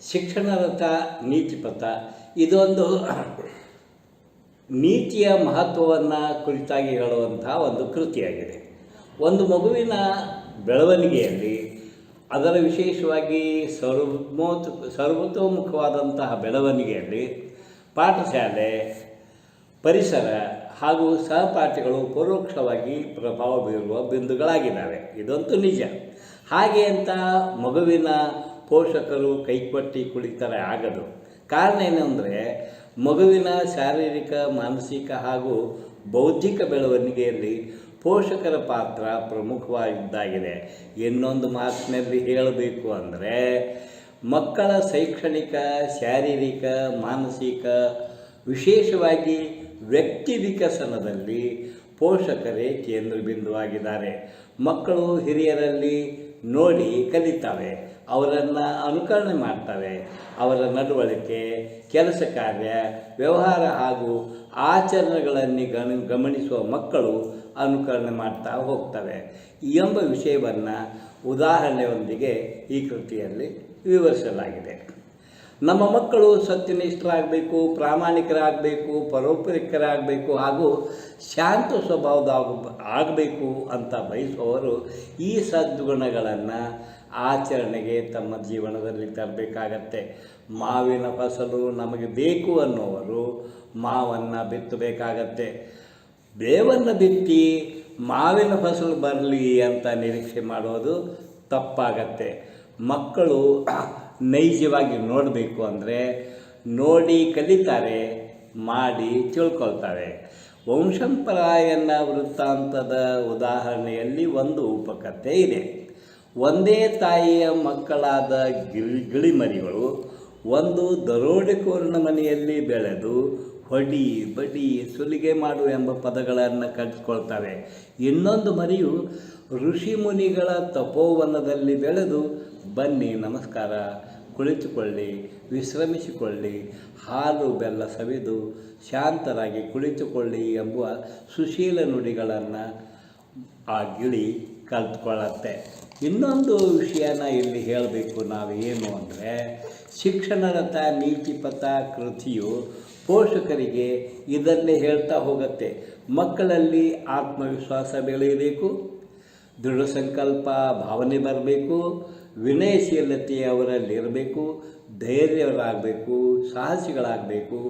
ಶಿಕ್ಷಣರಥ ನೀತಿಪಥ ಇದೊಂದು ನೀತಿಯ ಮಹತ್ವವನ್ನು ಕುರಿತಾಗಿ ಹೇಳುವಂತಹ ಒಂದು ಕೃತಿಯಾಗಿದೆ. ಒಂದು ಮಗುವಿನ ಬೆಳವಣಿಗೆಯಲ್ಲಿ ಅದರ ವಿಶೇಷವಾಗಿ ಸರ್ವೋತ್ ಸರ್ವತೋಮುಖವಾದಂತಹ ಬೆಳವಣಿಗೆಯಲ್ಲಿ ಪಾಠಶಾಲೆ, ಪರಿಸರ ಹಾಗೂ ಸಹಪಾಠಿಗಳು ಪರೋಕ್ಷವಾಗಿ ಪ್ರಭಾವ ಬೀರುವ ಬಿಂದುಗಳಾಗಿದ್ದಾವೆ. ಇದಂತೂ ನಿಜ. ಹಾಗೆ ಅಂತ ಮಗುವಿನ ಪೋಷಕರು ಕೈಕೊಟ್ಟಿ ಕುಳಿತಾರೆ ಆಗದು. ಕಾರಣ ಏನಂದರೆ, ಮಗುವಿನ ಶಾರೀರಿಕ, ಮಾನಸಿಕ ಹಾಗೂ ಬೌದ್ಧಿಕ ಬೆಳವಣಿಗೆಯಲ್ಲಿ ಪೋಷಕರ ಪಾತ್ರ ಪ್ರಮುಖವಾಗಿದ್ದಾಗಿದೆ. ಇನ್ನೊಂದು ಮಾತಿನಲ್ಲಿ ಹೇಳಬೇಕು ಅಂದರೆ, ಮಕ್ಕಳ ಶೈಕ್ಷಣಿಕ, ಶಾರೀರಿಕ, ಮಾನಸಿಕ, ವಿಶೇಷವಾಗಿ ವ್ಯಕ್ತಿ ವಿಕಸನದಲ್ಲಿ ಪೋಷಕರೇ ಕೇಂದ್ರ ಬಿಂದುವಾಗಿದ್ದಾರೆ ಮಕ್ಕಳು ಹಿರಿಯರಲ್ಲಿ ನೋಡಿ ಕಲಿತವೆ, ಅವರನ್ನು ಅನುಕರಣೆ ಮಾಡ್ತವೆ. ಅವರ ನಡವಳಿಕೆ, ಕೆಲಸ ಕಾರ್ಯ, ವ್ಯವಹಾರ ಹಾಗೂ ಆಚರಣೆಗಳನ್ನು ಗಮ ಗಮನಿಸುವ ಮಕ್ಕಳು ಅನುಕರಣೆ ಮಾಡ್ತಾ ಹೋಗ್ತವೆ. ಎಂಬ ವಿಷಯವನ್ನು ಉದಾಹರಣೆಯೊಂದಿಗೆ ಈ ಕೃತಿಯಲ್ಲಿ ವಿವರಿಸಲಾಗಿದೆ. ನಮ್ಮ ಮಕ್ಕಳು ಸತ್ಯನಿಷ್ಠರಾಗಬೇಕು, ಪ್ರಾಮಾಣಿಕರಾಗಬೇಕು ಪರೋಪರಿಕರಾಗಬೇಕು ಹಾಗೂ ಶಾಂತ ಸ್ವಭಾವದ ಆಗಬೇಕು ಅಂತ ಬಯಸುವವರು ಈ ಸದ್ಗುಣಗಳನ್ನು ಆಚರಣೆಗೆ ತಮ್ಮ ಜೀವನದಲ್ಲಿ ತರಬೇಕಾಗತ್ತೆ. ಮಾವಿನ ಫಸಲು ನಮಗೆ ಬೇಕು ಅನ್ನುವರು ಮಾವನ್ನು ಬಿತ್ತಬೇಕಾಗತ್ತೆ. ಬೇವನ್ನು ಬಿತ್ತಿ ಮಾವಿನ ಫಸಲು ಬರಲಿ ಅಂತ ನಿರೀಕ್ಷೆ ಮಾಡೋದು ತಪ್ಪಾಗತ್ತೆ. ಮಕ್ಕಳು ನೈಜವಾಗಿ ನೋಡಬೇಕು ಅಂದರೆ ನೋಡಿ ಕಲಿತಾರೆ, ಮಾಡಿ ತಿಳ್ಕೊಳ್ತಾರೆ. ವಂಶಂಪರಾಯನ ವೃತ್ತಾಂತದ ಉದಾಹರಣೆಯಲ್ಲಿ ಒಂದು ಉಪಕಥೆ ಇದೆ. ಒಂದೇ ತಾಯಿಯ ಮಕ್ಕಳಾದ ಗಿಳಿ ಗಿಳಿಮರಿಗಳು ಒಂದು ದರೋಡೆಕೋರನ ಮನೆಯಲ್ಲಿ ಬೆಳೆದು ಹೊಡಿ, ಬಡಿ, ಸುಲಿಗೆ ಮಾಡು ಎಂಬ ಪದಗಳನ್ನು ಕಲಿತ್ಕೊಳ್ತವೆ. ಇನ್ನೊಂದು ಮರಿಯು ಋಷಿ ಮುನಿಗಳ ತಪೋವನದಲ್ಲಿ ಬೆಳೆದು, ಬನ್ನಿ ನಮಸ್ಕಾರ ಕುಳಿತುಕೊಳ್ಳಿ, ವಿಶ್ರಮಿಸಿಕೊಳ್ಳಿ, ಹಾಲು ಬೆಲ್ಲ ಸವಿದು ಶಾಂತರಾಗಿ ಕುಳಿತುಕೊಳ್ಳಿ ಎಂಬುವ ಸುಶೀಲ ನುಡಿಗಳನ್ನು ಆ ಗಿಳಿ ಕಲ್ತ್ಕೊಳ್ಳತ್ತೆ ಇನ್ನೊಂದು ವಿಷಯನ ಇಲ್ಲಿ ಹೇಳಬೇಕು ನಾವು ಏನು ಅಂದರೆ ಶಿಕ್ಷಣರಥ ನೀತಿಪಥ ಕೃತಿಯು ಪೋಷಕರಿಗೆ ಇದನ್ನೇ ಹೇಳ್ತಾ ಹೋಗುತ್ತೆ. ಮಕ್ಕಳಲ್ಲಿ ಆತ್ಮವಿಶ್ವಾಸ ಬೆಳೆಯಬೇಕು ದೃಢ ಸಂಕಲ್ಪ ಭಾವನೆ ಬರಬೇಕು ವಿನಯಶೀಲತೆ ಅವರಲ್ಲಿರಬೇಕು ಧೈರ್ಯರಾಗಬೇಕು ಸಾಹಸಿಗಳಾಗಬೇಕು.